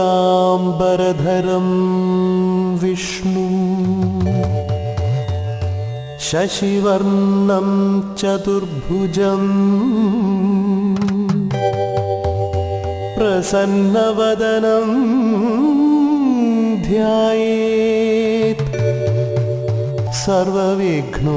നീലാംബരധരം വിഷ്ണു. ശശിവർണം ചതുർഭുജം. പ്രസന്നവദനം ധ്യായേത്. സർവവിഘ്നോപശാന്തയേ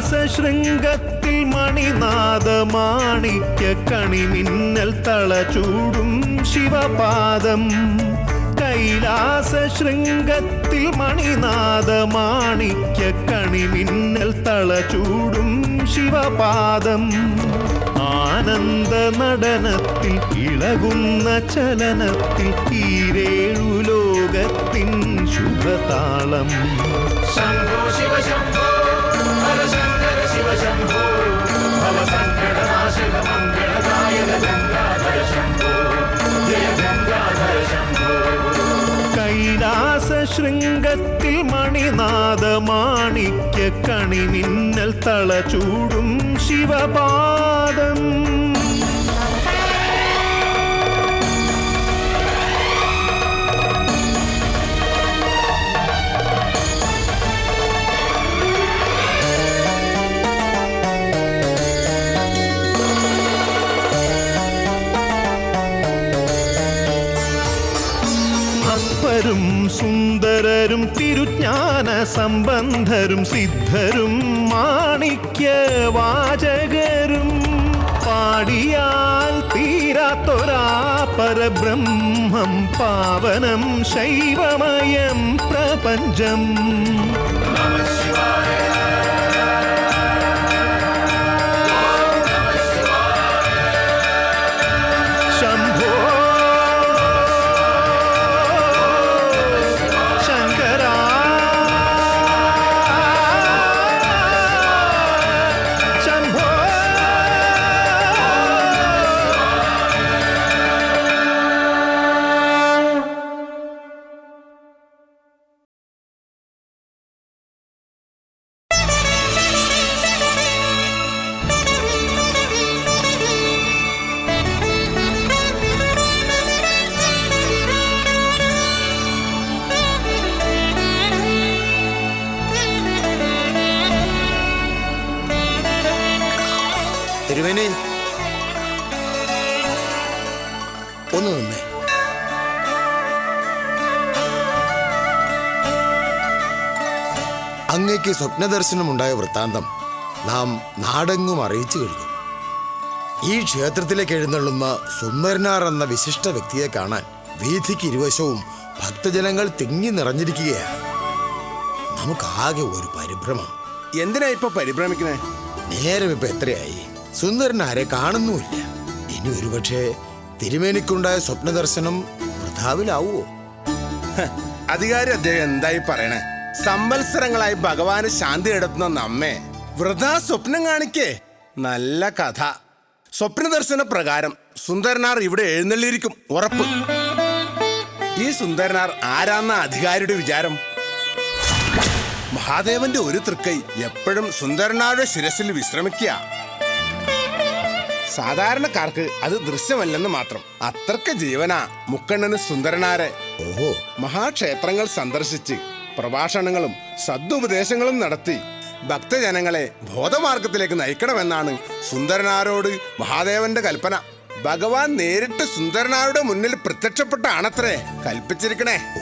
ശൃംഗത്തിൽ മണിനാഥ മാണിക്യ കണിമിന്നൽ തളചൂടും ശിവപാദം. കൈലാസ ശൃംഗത്തിൽ മണിനാഥ മാണിക്യ കണിമിന്നൽ തളചൂടും ശിവപാദം. ആനന്ദ നടനത്തിൽ ഇളകുന്ന ചലനത്തിൽ തീരേഴു ലോകത്തിൻ ശുഭതാളം. ശംഭോ ശിവ ശംഭോ. ശിവശംഭോ ഭവസങ്കടനാശക മംഗളദായക ഗംഗാധര ശംഭോ ജയ ശൃംഗത്തിൽ മണിനാഥ മാണിക്യ കണിമിന്നൽ തളചൂടും ശിവപാദം. സുന്ദരരും തിരുജ്ഞാന സംബന്ധരും സിദ്ധരും മാണിക്യ വാചകരും പാടിയാൽ തീരാത്തൊരാ പരബ്രഹ്മം പാവനം ശൈവമയം പ്രപഞ്ചം. ശംഭോ അങ്ങയ്ക്ക് സ്വപ്നദർശനമുണ്ടായ വൃത്താന്തം നാം നാടെങ്ങും അറിയിച്ചു കഴിഞ്ഞു. ഈ ക്ഷേത്രത്തിലേക്ക് എഴുന്നള്ളുന്ന സുന്ദരനാർ എന്ന വിശിഷ്ട വ്യക്തിയെ കാണാൻ വീഥിക്ക് ഇരുവശവും ഭക്തജനങ്ങൾ തിങ്ങി നിറഞ്ഞിരിക്കുകയാണ്. നമുക്കാകെ ഒരു പരിഭ്രമം. എന്തിനാ ഇപ്പൊ പരിഭ്രമിക്കണേ നേരം ഇപ്പൊ എത്രയായി? സുന്ദരനാരെ കാണുന്നുമില്ല. ഇനി ഒരുപക്ഷെ തിരുമേനിക്കുണ്ടായ സ്വപ്നദർശനം വൃഥാവിലാവുമോ അധികാരി അദ്ദേഹം എന്തായി പറയണേ? സംവത്സരങ്ങളായി ഭഗവാന് ശാന്തി എടുത്തുന്ന നമ്മെ വൃഥാ സ്വപ്നം കാണിക്കേ. നല്ല കഥ. സ്വപ്നദർശന പ്രകാരം സുന്ദരനാർ ഇവിടെ എഴുന്നള്ളിയിരിക്കും. ഉറപ്പ്. ഈ സുന്ദരനാർ ആരാന്ന അധികാരിയുടെ വിചാരം? മഹാദേവന്റെ ഒരു തൃക്കൈ എപ്പോഴും സുന്ദരനാരുടെ ശിരസിൽ വിശ്രമിക്കുക. സാധാരണക്കാർക്ക് അത് ദൃശ്യമല്ലെന്ന് മാത്രം. അത്രയ്ക്ക് ജീവനാ മുക്കണ്ണന് സുന്ദരനാരെ. ഓഹോ. മഹാക്ഷേത്രങ്ങൾ സന്ദർശിച്ച്. പ്രഭാഷണങ്ങളും സദ്ുപദേശങ്ങളും നടത്തി. ഭക്തജനങ്ങളെ ബോധമാർഗത്തിലേക്ക് നയിക്കണമെന്നാണ് സുന്ദരനാരോട് മഹാദേവന്റെ കൽപ്പന. ഭഗവാൻ നേരിട്ട് സുന്ദരനാരുടെ മുന്നിൽ പ്രത്യക്ഷപ്പെട്ടാണത്രേ കൽപ്പിച്ചിരിക്കണേ.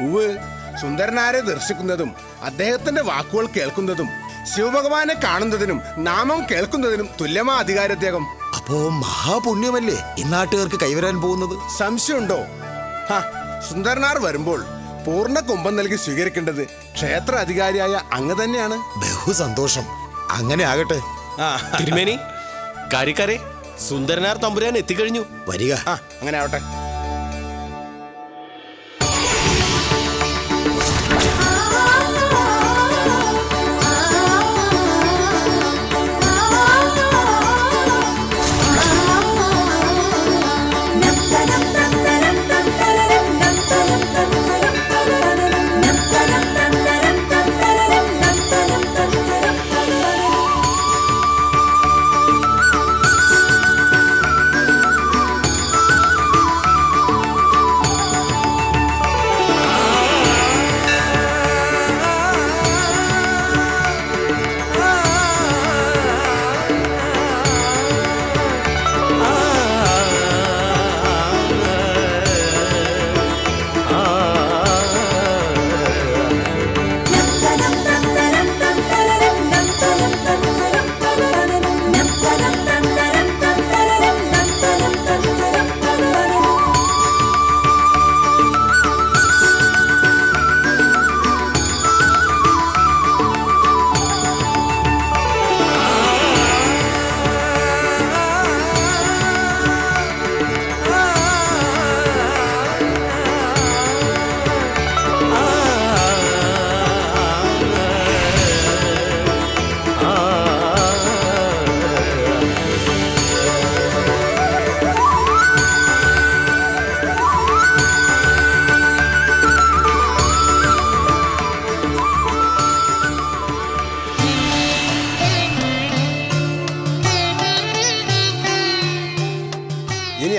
ഉവ് സുന്ദരനാരെ ദർശിക്കുന്നതും അദ്ദേഹത്തിന്റെ വാക്കുകൾ കേൾക്കുന്നതും ശിവഭഗവാനെ കാണുന്നതിനും നാമം കേൾക്കുന്നതിനും തുല്യമാ അധികാരദ്ദേഹം അപ്പോ മഹാപുണ്യമല്ലേ ഇന്നാട്ടുകാർക്ക് കൈവരാൻ പോകുന്നത്? സംശയമുണ്ടോ? ഹ, സുന്ദരനാർ വരുമ്പോൾ പൂർണ കുംഭം നൽകി സ്വീകരിക്കേണ്ടത് ക്ഷേത്ര അധികാരിയായ അങ്ങ് തന്നെയാണ്. ബഹു സന്തോഷം അങ്ങനെ ആകട്ടെ. ആ, തിരുമേനി കാര്യക്കാരെ സുന്ദരനാർ തമ്പുരാൻ എത്തിക്കഴിഞ്ഞു. വരിക. ആ അങ്ങനെ ആവട്ടെ.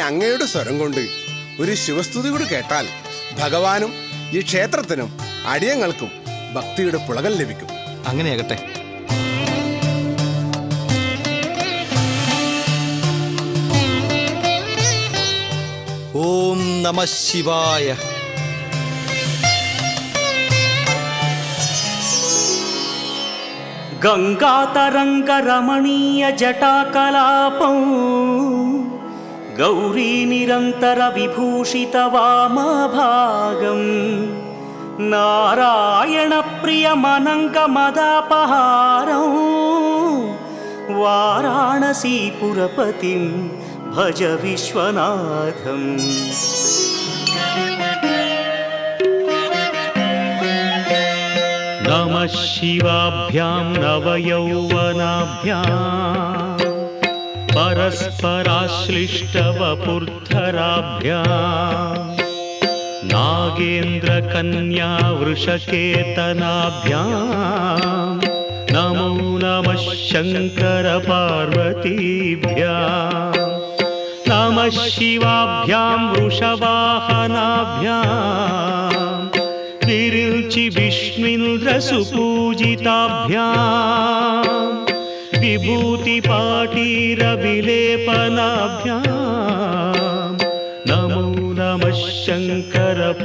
അങ്ങയുടെ സ്വരം കൊണ്ട് ഒരു ശിവസ്തുതി കൂടി കേട്ടാൽ ഭഗവാനും ഈ ക്ഷേത്രത്തിനും അടിയങ്ങൾക്കും ഭക്തിയുടെ പുളകൽ ലഭിക്കും. അങ്ങനെയാകട്ടെ. ഓം നമ ശിവായ. गङ्गातरङ्गरमणीयजटाकलापम् गौरी निरन्तरविभूषितवामाभागम् नारायणप्रियमनङ्कमदापहारं वाराणसीपुरपतिं भज विश्वनाथम् नमः शिवाभ्यां नवयौवनाभ्याम् परस्पराश्लिष्टवपुर्धराभ्याम् नागेन्द्रकन्या वृषकेतनाभ्याम् नमो नमः शङ्करपार्वतीभ्याम् नमः शिवाभ्यां वृषवाहनाभ्याम् विरुचि विष्णुन्द्रसुपूजिताभ्याम् विभूतिपाटीरविलेपनाभ्याम् नमो नमः शङ्करपार्वतीभ्याम्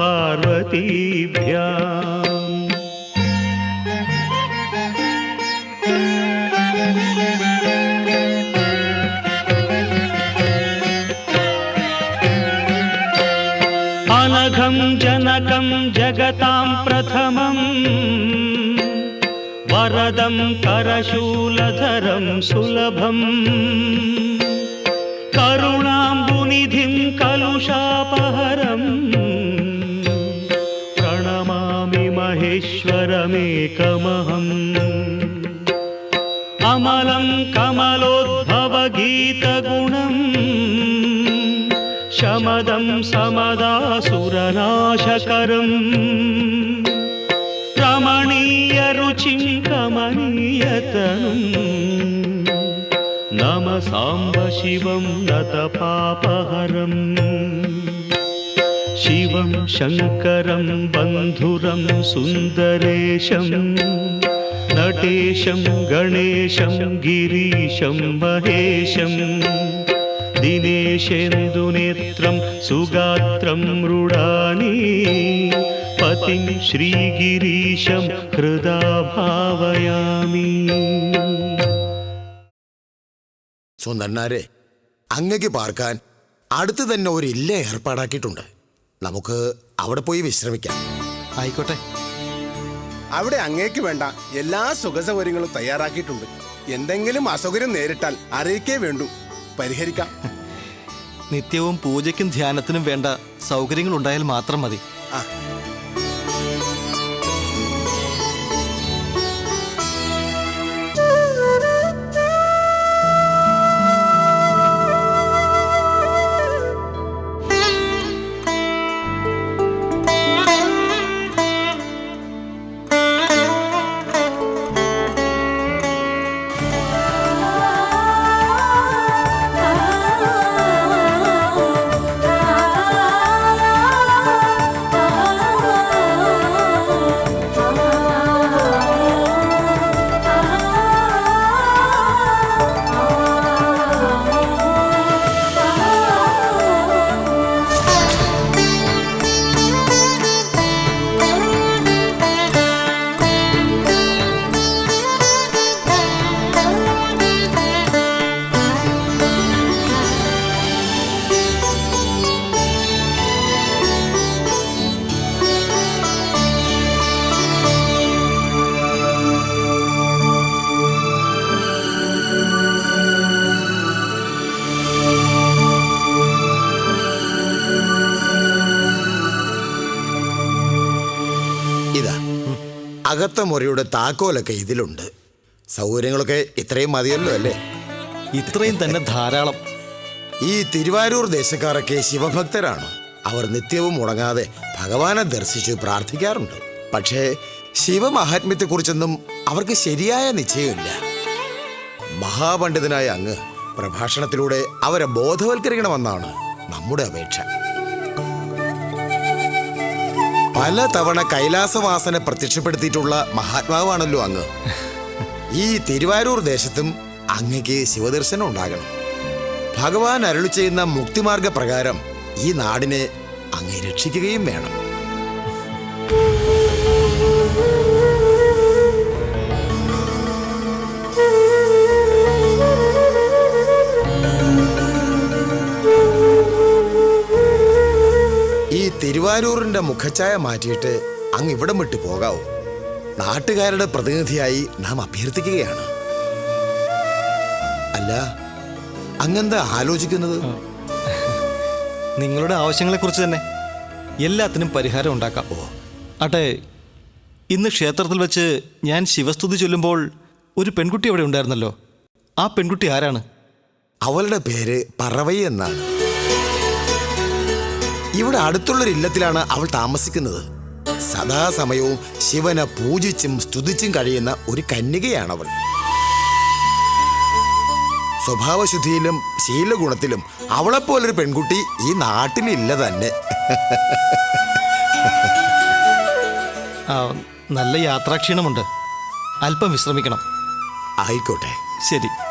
अनघं जनकं जगतां प्रथमम् करशूलधरं सुलभम्। करुणाम्बुनिधिं कलुषापहरम्। प्रणमामि महेश्वरमेकमहम्। अमलं कमलोद्भवगीतगुणम्। शमदं समदासुरनाशकरम् रमणीयरुचिं कमनीयतनुम् नम साम्ब शिवं नतपापहरम् शिवं शङ्करं बन्धुरं सुन्दरेशं नटेशं गणेशं गिरीशं महेशं दिनेशेन्दुनेत्रं सुगात्रं मृडानि पतिं श्रीगिरीशं हृदा भावयामि സുന്ദരനാരെ അങ്ങക്ക് പാർക്കാൻ അടുത്ത് തന്നെ ഒരു ഇല്ല ഏർപ്പാടാക്കിയിട്ടുണ്ട് നമുക്ക് അവിടെ പോയി വിശ്രമിക്കാം ആയിക്കോട്ടെ അവിടെ അങ്ങേക്ക് വേണ്ട എല്ലാ സുഖസൗകര്യങ്ങളും തയ്യാറാക്കിയിട്ടുണ്ട് എന്തെങ്കിലും അസൗകര്യം നേരിട്ടാൽ അറിയിക്കേ വേണ്ടൂ പരിഹരിക്കാം നിത്യവും പൂജയ്ക്കും ധ്യാനത്തിനും വേണ്ട സൗകര്യങ്ങൾ ഉണ്ടായാൽ മാത്രം മതി ആ അകത്ത മുറിയുടെ താക്കോലൊക്കെ ഇതിലുണ്ട്. സൗകര്യങ്ങളൊക്കെ ഇത്രയും മതിയല്ലോ അല്ലേ? ഇത്രയും തന്നെ ധാരാളം. ഈ തിരുവാരൂർ ദേശക്കാരൊക്കെ ശിവഭക്തരാണ്. അവർ നിത്യവും മുടങ്ങാതെ ഭഗവാനെ ദർശിച്ചു പ്രാർത്ഥിക്കാറുണ്ട്. പക്ഷേ ശിവമഹാത്മ്യത്തെക്കുറിച്ചൊന്നും അവർക്ക് ശരിയായ നിശ്ചയമില്ല. മഹാപണ്ഡിതനായ അങ്ങ് പ്രഭാഷണത്തിലൂടെ അവരെ ബോധവൽക്കരിക്കണമെന്നാണ് നമ്മുടെ അപേക്ഷ. പല തവണ കൈലാസവാസന പ്രത്യക്ഷപ്പെടുത്തിയിട്ടുള്ള മഹാത്മാവാണല്ലോ അങ്ങ്. ഈ തിരുവാരൂർ ദേശത്തും അങ്ങക്ക് ശിവദർശനം ഉണ്ടാകണം. ഭഗവാൻ അരുളി ചെയ്യുന്ന മുക്തിമാർഗ പ്രകാരം ഈ നാടിനെ അങ്ങ് രക്ഷിക്കുകയും വേണം. ഈ മുഖഛായ മുഖച്ഛായ മാറ്റിയിട്ട് അങ്ങ് ഇവിടം വിട്ട് പോകാവൂ. നാട്ടുകാരുടെ പ്രതിനിധിയായി നാം അഭ്യർത്ഥിക്കുകയാണ്. അല്ല അങ്ങെന്താ ആലോചിക്കുന്നത്? നിങ്ങളുടെ ആവശ്യങ്ങളെ കുറിച്ച് തന്നെ എല്ലാത്തിനും പരിഹാരം ഉണ്ടാക്കാം. ഓ. അട്ടെ ഇന്ന് ക്ഷേത്രത്തിൽ വെച്ച് ഞാൻ ശിവസ്തുതി ചൊല്ലുമ്പോൾ ഒരു പെൺകുട്ടി അവിടെ ഉണ്ടായിരുന്നല്ലോ. ആ പെൺകുട്ടി ആരാണ്? അവളുടെ പേര് പറവൈ എന്നാണ്. ഇവിടെ അടുത്തുള്ളൊരു ഇല്ലത്തിലാണ് അവൾ താമസിക്കുന്നത്. സദാസമയവും ശിവനെ പൂജിച്ചും സ്തുതിച്ചും കഴിയുന്ന ഒരു കന്യകയാണവൾ. സ്വഭാവശുദ്ധിയിലും ശീലഗുണത്തിലും അവളെപ്പോലൊരു പെൺകുട്ടി ഈ നാട്ടിലില്ല തന്നെ. നല്ല യാത്രാക്ഷീണമുണ്ട്. അല്പം വിശ്രമിക്കണം. ആയിക്കോട്ടെ. ശരി.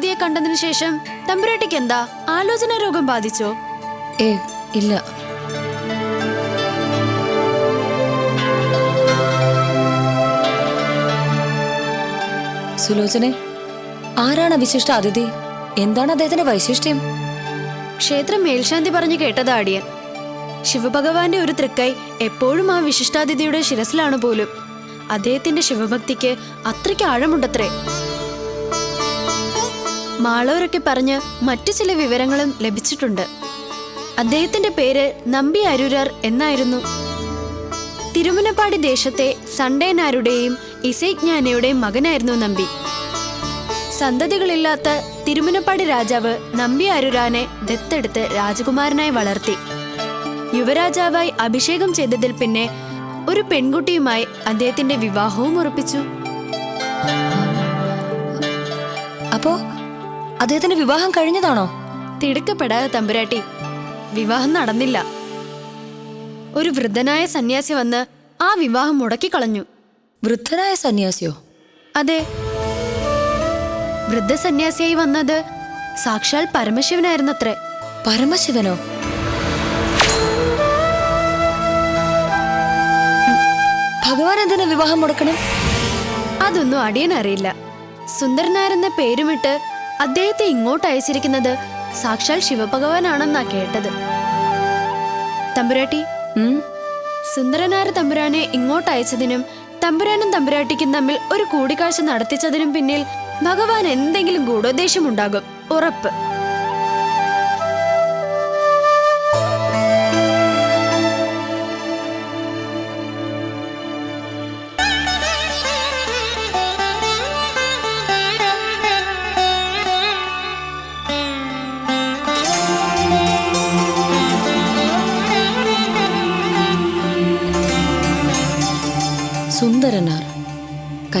വിശിഷ്ടാതിഥിയെ കണ്ടതിനു ശേഷം തമ്പുരാട്ടിക്ക് എന്താ? ആലോചന രോഗം ബാധിച്ചോ? ഏ ഇല്ല. സുലോചനെ ആരാണ് വിശിഷ്ട അതിഥി? എന്താണ് അദ്ദേഹത്തിന്റെ വൈശിഷ്ട്യം? ക്ഷേത്രം മേൽശാന്തി പറഞ്ഞു കേട്ടത് ആടിയൻ ശിവഭഗവാന്റെ ഒരു തൃക്കൈ എപ്പോഴും ആ വിശിഷ്ടാതിഥിയുടെ ശിരസിലാണ് പോലും. അദ്ദേഹത്തിന്റെ ശിവഭക്തിക്ക് അത്രയ്ക്ക് ആഴമുണ്ടത്രേ. മാളവരൊക്കെ പറഞ്ഞ് മറ്റു ചില വിവരങ്ങളും ലഭിച്ചിട്ടുണ്ട്. അദ്ദേഹത്തിന്റെ പേര് നമ്പി അരുരർ എന്നായിരുന്നു. തിരുമനപ്പാടി ദേശത്തെ സണ്ടേനാരുടെയും ഇസൈജ്ഞാനയുടെയും മകനായിരുന്നു നമ്പി. സന്തതികളില്ലാത്ത തിരുമുനപ്പാടി രാജാവ് നമ്പി അരുരാനെ ദത്തെടുത്ത് രാജകുമാരനായി വളർത്തി. യുവരാജാവായി അഭിഷേകം ചെയ്തതിൽ പിന്നെ ഒരു പെൺകുട്ടിയുമായി അദ്ദേഹത്തിന്റെ വിവാഹവും ഉറപ്പിച്ചു. അപ്പോ അദ്ദേഹത്തിന്റെ വിവാഹം കഴിഞ്ഞതാണോ? തിടുക്കപ്പെടാതെ തമ്പുരാട്ടി വിവാഹം നടന്നില്ല. ഒരു വൃദ്ധനായ സന്യാസി വന്ന് ആ വിവാഹം മുടക്കിക്കളഞ്ഞു. വൃദ്ധനായ സന്യാസിയോ? അതെ. വൃദ്ധസന്യാസിയായി വന്നത് സാക്ഷാൽ പരമശിവനായിരുന്നത്രേ. പരമശിവനോ? ഭഗവാൻ എന്തിനാ വിവാഹം മുടക്കണം? അതൊന്നും അടിയനറിയില്ല. സുന്ദരനായിരുന്ന പേരുമിട്ട് അദ്ദേഹത്തെ ഇങ്ങോട്ട് അയച്ചിരിക്കുന്നത് സാക്ഷാൽ ശിവഭഗവാനാണെന്നാ കേട്ടത്. തമ്പുരാട്ടി സുന്ദരനാര തമ്പുരാനെ ഇങ്ങോട്ട് അയച്ചതിനും തമ്പുരാനും തമ്പുരാട്ടിക്കും തമ്മിൽ ഒരു കൂടിക്കാഴ്ച നടത്തിച്ചതിനും പിന്നിൽ ഭഗവാൻ എന്തെങ്കിലും ഗൂഢോദ്ദേശമുണ്ടാകും. ഉറപ്പ്.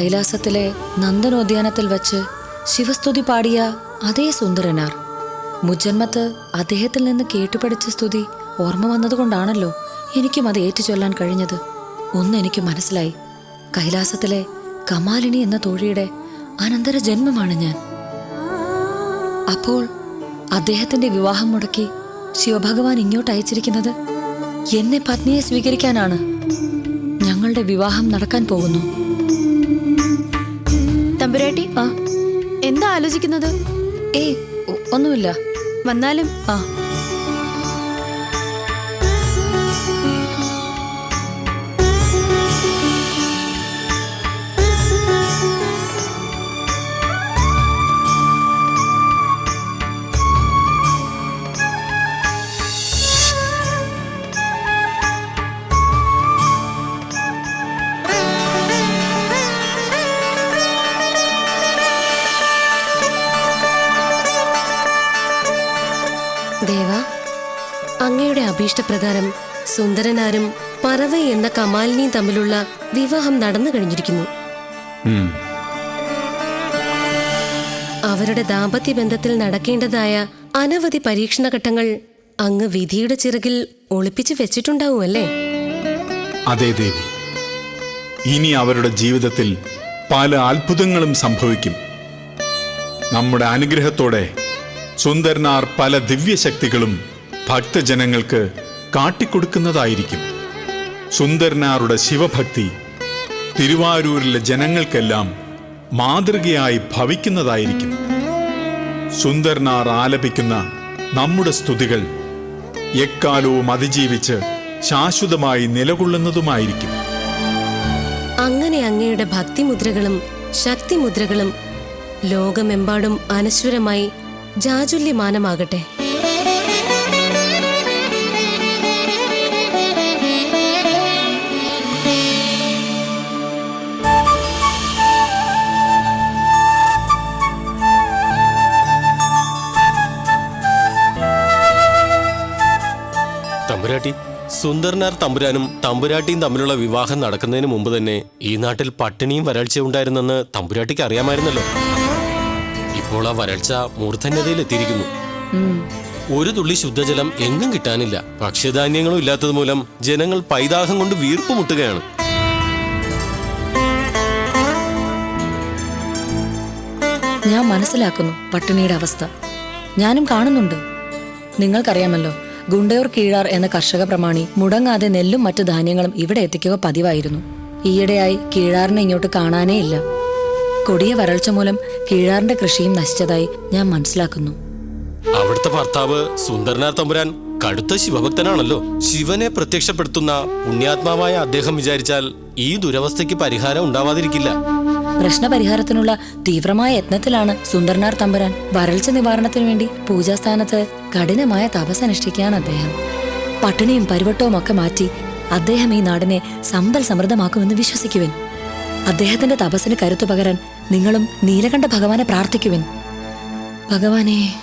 കൈലാസത്തിലെ നന്ദനോദ്യാനത്തിൽ വച്ച് ശിവസ്തുതി പാടിയ അതേ സുന്ദരനാർ. മുജന്മത്ത് അദ്ദേഹത്തിൽ നിന്ന് കേട്ടുപഠിച്ച സ്തുതി ഓർമ്മ വന്നതുകൊണ്ടാണല്ലോ എനിക്കും അത് ഏറ്റുചൊല്ലാൻ കഴിഞ്ഞത്. ഒന്ന് എനിക്ക് മനസ്സിലായി. കൈലാസത്തിലെ കമാലിനി എന്ന തോഴിയുടെ അനന്തര ജന്മമാണ് ഞാൻ. അപ്പോൾ അദ്ദേഹത്തിന്റെ വിവാഹം മുടക്കി ശിവഭഗവാൻ ഇങ്ങോട്ട് അയച്ചിരിക്കുന്നത് എന്നെ പത്നിയെ സ്വീകരിക്കാനാണ്. ഞങ്ങളുടെ വിവാഹം നടക്കാൻ പോകുന്നു. തമ്പുരാട്ടി ആ എന്താ ആലോചിക്കുന്നത്? ഏയ് ഒന്നുമില്ല. വന്നാലും ആ. സുന്ദരനാരും പറവ എന്ന കമാലിനിയും തമ്മിലുള്ള വിവാഹം നടന്നു കഴിഞ്ഞിരിക്കുന്നു. അവരുടെ ദാമ്പത്യ ബന്ധത്തിൽ നടക്കേണ്ടതായ അനവധി പരീക്ഷണഘട്ടങ്ങൾ അങ്ങ് വിധിയുടെ ചിറകിൽ ഒളിപ്പിച്ചു വെച്ചിട്ടുണ്ടാവുമല്ലേ അതെ ദേവി. ഇനി അവരുടെ ജീവിതത്തിൽ പല അത്ഭുതങ്ങളും സംഭവിക്കും. നമ്മുടെ അനുഗ്രഹത്തോടെ സുന്ദരനാർ പല ദിവ്യശക്തികളും ഭക്തജനങ്ങൾക്ക് കാട്ടിക്കൊടുക്കുന്നതായിരിക്കും. സുന്ദരനാറുടെ ശിവഭക്തി തിരുവാരൂരിലെ ജനങ്ങൾക്കെല്ലാം മാതൃകയായി ഭവിക്കുന്നതായിരിക്കും. സുന്ദരനാർ ആലപിക്കുന്ന നമ്മുടെ സ്തുതികൾ എക്കാലവും അതിജീവിച്ച് ശാശ്വതമായി നിലകൊള്ളുന്നതുമായിരിക്കും. അങ്ങനെ അങ്ങയുടെ ഭക്തിമുദ്രകളും ശക്തിമുദ്രകളും ലോകമെമ്പാടും അനശ്വരമായി ജാജുല്യമാനമാകട്ടെ തമ്പുരാട്ടി. സുന്ദരനാർ തമ്പുരാനും തമ്പുരാട്ടിയും തമ്മിലുള്ള വിവാഹം നടക്കുന്നതിന് മുമ്പ് തന്നെ ഈ നാട്ടിൽ പട്ടിണിയും വരൾച്ചയും ഉണ്ടായിരുന്നെന്ന് തമ്പുരാട്ടിക്ക് അറിയാമായിരുന്നല്ലോ. ഇപ്പോൾ ആ വരൾച്ച മൂർധന്യതയിൽ എത്തിയിരിക്കുന്നു. ഒരു തുള്ളി ശുദ്ധജലം എങ്ങും കിട്ടാനില്ല. ഭക്ഷ്യധാന്യങ്ങളും ഇല്ലാത്തത് മൂലം ജനങ്ങൾ പൈതാഹം കൊണ്ട് വീർപ്പ് മുട്ടുകയാണ്. ഞാൻ മനസ്സിലാക്കുന്നു പട്ടിണിയുടെ അവസ്ഥ. ഞാനും കാണുന്നുണ്ട്. നിങ്ങൾക്കറിയാമല്ലോ ഗുണ്ടയൂർ കീഴാർ എന്ന കർഷക പ്രമാണി മുടങ്ങാതെ നെല്ലും മറ്റു ധാന്യങ്ങളും ഇവിടെ എത്തിക്കുക പതിവായിരുന്നു. ഈയിടെയായി കീഴാറിനെ ഇങ്ങോട്ട് കാണാനേ ഇല്ല. കൊടിയ വരൾച്ച മൂലം കീഴാറിന്റെ കൃഷിയും നശിച്ചതായി ഞാൻ മനസ്സിലാക്കുന്നു. അവിടുത്തെ ഭർത്താവ് സുന്ദരനാർ തമ്പുരാൻ കടുത്ത ശിവഭക്തനാണല്ലോ. ശിവനെ പ്രത്യക്ഷപ്പെടുത്തുന്ന പുണ്യാത്മാവായ അദ്ദേഹം വിചാരിച്ചാൽ ഈ ദുരവസ്ഥയ്ക്ക് പരിഹാരം ഉണ്ടാവാതിരിക്കില്ല. പ്രശ്നപരിഹാരത്തിനുള്ള തീവ്രമായ യത്നത്തിലാണ് സുന്ദർനാർ തമ്പുരാൻ വരൾച്ച നിവാരണത്തിനു വേണ്ടി പൂജാസ്ഥാനത്ത് കഠിനമായ തപസനുഷ്ഠിക്കാൻ അദ്ദേഹം. പട്ടിണിയും പരിവട്ടവും ഒക്കെ മാറ്റി അദ്ദേഹം ഈ നാടിനെ സമ്പൽ സമൃദ്ധമാക്കുമെന്ന് വിശ്വസിക്കുവിൻ. അദ്ദേഹത്തിന്റെ തപസ്സിന് കരുത്തു പകരാൻ നിങ്ങളും നീലകണ്ഠ ഭഗവാനെ പ്രാർത്ഥിക്കുവിൻ. ഭഗവാനെ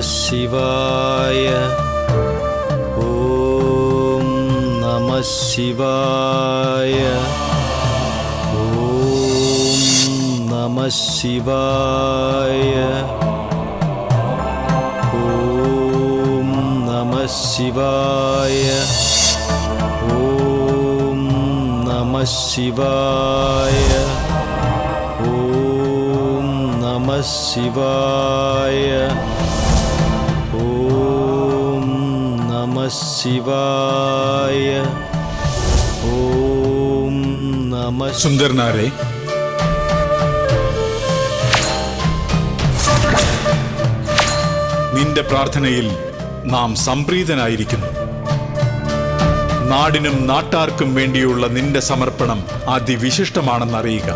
शिवाय। ॐ नमः शिवाय। ॐ नमः शिवाय। ॐ नमःय नमः शिवाय। ॐ नमः शिवाय। ശിവായ ഓം നമ സുന്ദരനാരെ. നിന്റെ പ്രാർത്ഥനയിൽ നാം സംപ്രീതനായിരിക്കുന്നു. നാടിനും നാട്ടാർക്കും വേണ്ടിയുള്ള നിന്റെ സമർപ്പണം അതിവിശിഷ്ടമാണെന്നറിയുക.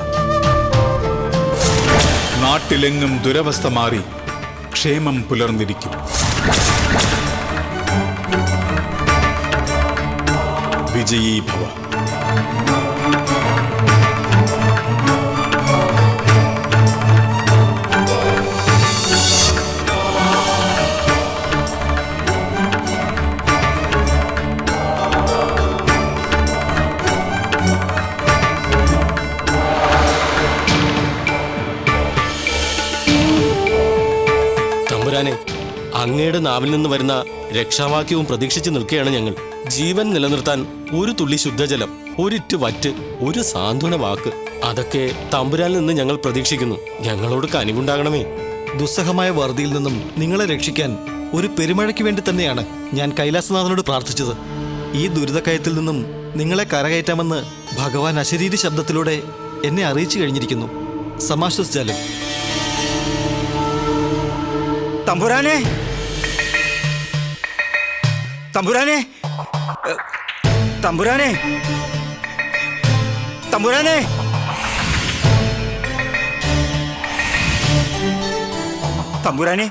നാട്ടിലെങ്ങും ദുരവസ്ഥ മാറി ക്ഷേമം പുലർന്നിരിക്കും. വിജയീ ഭവ. അങ്ങയുടെ നാവിൽ നിന്ന് വരുന്ന രക്ഷാവാക്യവും പ്രതീക്ഷിച്ചു നിൽക്കുകയാണ് ഞങ്ങൾ. ജീവൻ നിലനിർത്താൻ ഒരു തുള്ളി ശുദ്ധജലം ഒരിറ്റ് വറ്റ് ഒരു സാന്ത്വന വാക്ക് അതൊക്കെ തമ്പുരാനിൽ നിന്ന് ഞങ്ങൾ പ്രതീക്ഷിക്കുന്നു. ഞങ്ങളോട് കനിവുണ്ടാകണമേ. ദുസ്സഹമായ വറുതിയിൽ നിന്നും നിങ്ങളെ രക്ഷിക്കാൻ ഒരു പെരുമഴയ്ക്ക് വേണ്ടി തന്നെയാണ് ഞാൻ കൈലാസനാഥനോട് പ്രാർത്ഥിച്ചത്. ഈ ദുരിതക്കയത്തിൽ നിന്നും നിങ്ങളെ കരകയറ്റാമെന്ന് ഭഗവാൻ അശരീരി ശബ്ദത്തിലൂടെ എന്നെ അറിയിച്ചു കഴിഞ്ഞിരിക്കുന്നു. സമാശ്വസിച്ചാലും. തമ്പുരാനെ. തമ്പുരാനെ. തമ്പുരാനെ. തമ്പുരാനെ. തമ്പുരാനെ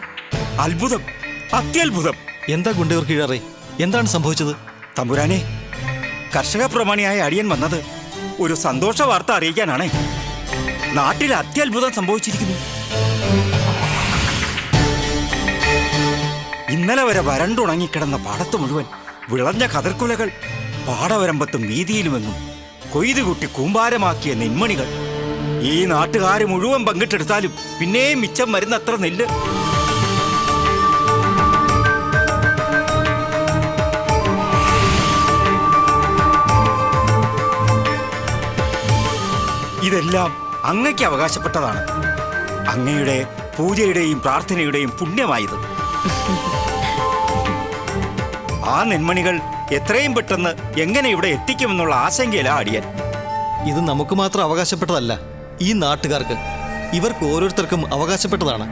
അത്ഭുതം അത്യത്ഭുതം. എന്താ ഗുണ്ടവർ കീഴാറേ? എന്താണ് സംഭവിച്ചത്? തമ്പുരാനെ കർഷക പ്രമാണിയായ അടിയൻ വന്നത് ഒരു സന്തോഷ വാർത്ത അറിയിക്കാനാണേ. നാട്ടിൽ അത്യത്ഭുതം സംഭവിച്ചിരിക്കുന്നു. ഇന്നലെ വരെ വരണ്ടുണങ്ങിക്കിടന്ന പാടത്ത് മുഴുവൻ വിളഞ്ഞ കതിർക്കുലകൾ പാടവരമ്പത്തും വീതിയിലുമെന്നും കൊയ്തുകുട്ടി കൂമ്പാരമാക്കിയ നെന്മണികൾ. ഈ നാട്ടുകാർ മുഴുവൻ പങ്കിട്ടെടുത്താലും പിന്നെയും മിച്ചം വരുന്നത്ര നെല്ല്. ഇതെല്ലാം അങ്ങയ്ക്ക് അവകാശപ്പെട്ടതാണ്. അങ്ങയുടെ പൂജയുടെയും പ്രാർത്ഥനയുടെയും പുണ്യമായത്. ആ നെന്മണികൾ എത്രയും പെട്ടെന്ന് എങ്ങനെ ഇവിടെ എത്തിക്കുമെന്നുള്ള ആശങ്കയിലാ അടിയൻ. ഇത് നമുക്ക് മാത്രം അവകാശപ്പെട്ടതല്ല ഈ നാട്ടുകാർക്ക്. ഇവർക്ക് ഓരോരുത്തർക്കും അവകാശപ്പെട്ടതാണ്.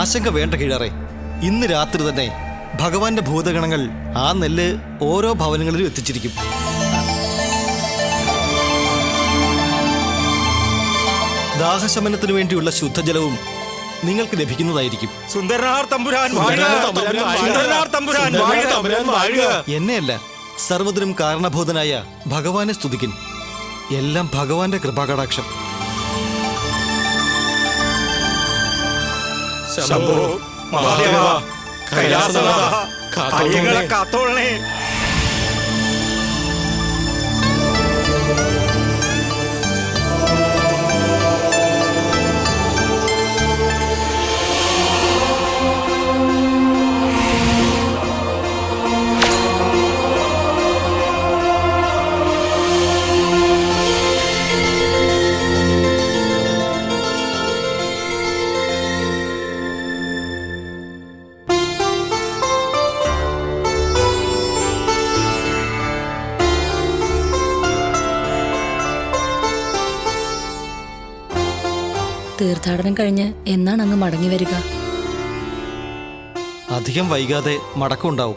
ആശങ്ക വേണ്ട കീഴറെ ഇന്ന് രാത്രി തന്നെ ഭഗവാന്റെ ഭൂതഗണങ്ങൾ ആ നെല്ല് ഓരോ ഭവനങ്ങളിലും എത്തിച്ചിരിക്കും. ദാഹശമനത്തിനു വേണ്ടിയുള്ള ശുദ്ധജലവും നിങ്ങൾക്ക് ലഭിക്കുന്നതായിരിക്കും. സുന്ദരനാർ തമ്പുരാൻ സുന്ദരനാർ തമ്പുരാൻ വാഴുക! എന്നെയല്ല സർവതിനും കാരണഭൂതനായ ഭഗവാനെ സ്തുതിക്കും. എല്ലാം ഭഗവാന്റെ കൃപാകടാക്ഷം. ശംഭോ മഹാദേവ കൈലാസനാഥ കാത്തോളണേ തീർത്ഥാടനം കഴിഞ്ഞ് എന്നാണ് അങ്ങ് മടങ്ങി വരിക? അധികം വൈകാതെ മടക്കമുണ്ടാവും.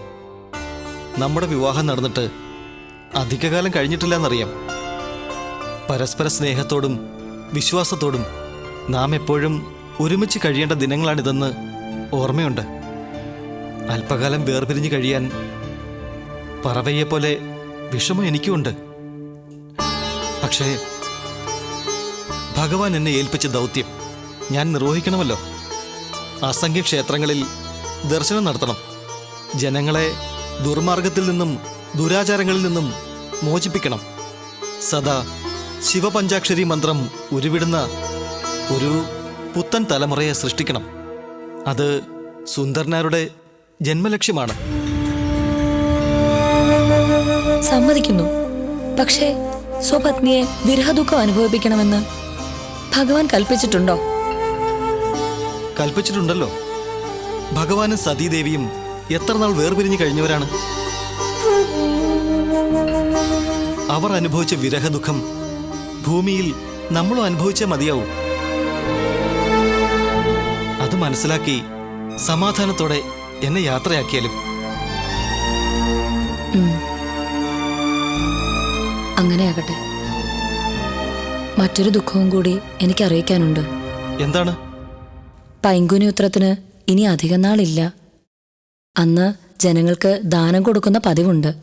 നമ്മുടെ വിവാഹം നടന്നിട്ട് അധികകാലം കഴിഞ്ഞിട്ടില്ല എന്നറിയാം പരസ്പര സ്നേഹത്തോടും വിശ്വാസത്തോടും നാം എപ്പോഴും ഒരുമിച്ച് കഴിയേണ്ട ദിനങ്ങളാണിതെന്ന് ഓർമ്മയുണ്ട്. അല്പകാലം വേർപിരിഞ്ഞു കഴിയാൻ പറവയെപ്പോലെ വിഷമം എനിക്കുമുണ്ട്. പക്ഷേ ഭഗവാൻ എന്നെ ഏൽപ്പിച്ച ദൗത്യം ഞാൻ നിർവഹിക്കണമല്ലോ. അസംഖ്യ ക്ഷേത്രങ്ങളിൽ ദർശനം നടത്തണം. ജനങ്ങളെ ദുർമാർഗത്തിൽ നിന്നും ദുരാചാരങ്ങളിൽ നിന്നും മോചിപ്പിക്കണം. സദാ ശിവപഞ്ചാക്ഷരി മന്ത്രം ഉരുവിടുന്ന ഒരു പുത്തൻ തലമുറയെ സൃഷ്ടിക്കണം. അത് സുന്ദരനാരുടെ ജന്മലക്ഷ്യമാണ്. സമ്മതിക്കുന്നു. പക്ഷേ സ്വപത്നിയെ വിരഹദുഃഖം അനുഭവിപ്പിക്കണമെന്ന് ഭഗവാൻ കൽപ്പിച്ചിട്ടുണ്ടോ? കൽപ്പിച്ചിട്ടുണ്ടല്ലോ. ഭഗവാനും സതീദേവിയും എത്ര നാൾ വേർപിരിഞ്ഞു കഴിഞ്ഞവരാണ്? അവർ അനുഭവിച്ച വിരഹദുഃഖം ഭൂമിയിൽ നമ്മളും അനുഭവിച്ചേ മതിയാവും. അത് മനസ്സിലാക്കി സമാധാനത്തോടെ എന്നെ യാത്രയാക്കിയാലും. അങ്ങനെയാകട്ടെ. മറ്റൊരു ദുഃഖവും കൂടി എനിക്ക് അറിയിക്കാനുണ്ട് എന്താണ്? പൈങ്കുനി ഉത്രത്തിന് ഇനി അധികം നാളില്ല. അന്ന് ജനങ്ങൾക്ക് ദാനം കൊടുക്കുന്ന പതിവുണ്ട്.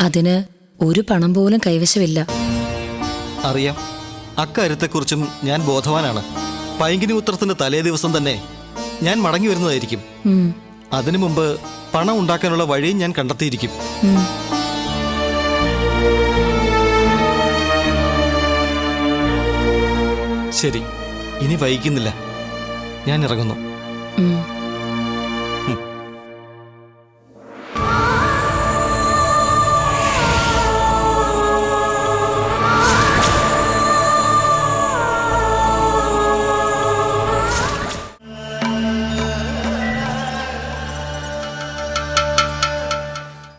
അതിന് ഒരു പണം പോലും കൈവശമില്ല. അറിയാം. അക്കാര്യത്തെക്കുറിച്ചും ഞാൻ ബോധവാനാണ്. പൈങ്കിനി ഉത്രത്തിന്റെ തലേ ദിവസം തന്നെ ഞാൻ മടങ്ങി വരുന്നതായിരിക്കും. അതിനു മുമ്പ് പണം ഉണ്ടാക്കാനുള്ള വഴിയും ഞാൻ കണ്ടെത്തിയിരിക്കും. ശരി. ഇനി വൈകുന്നില്ല. ഞാൻ ഇറങ്ങുന്നു.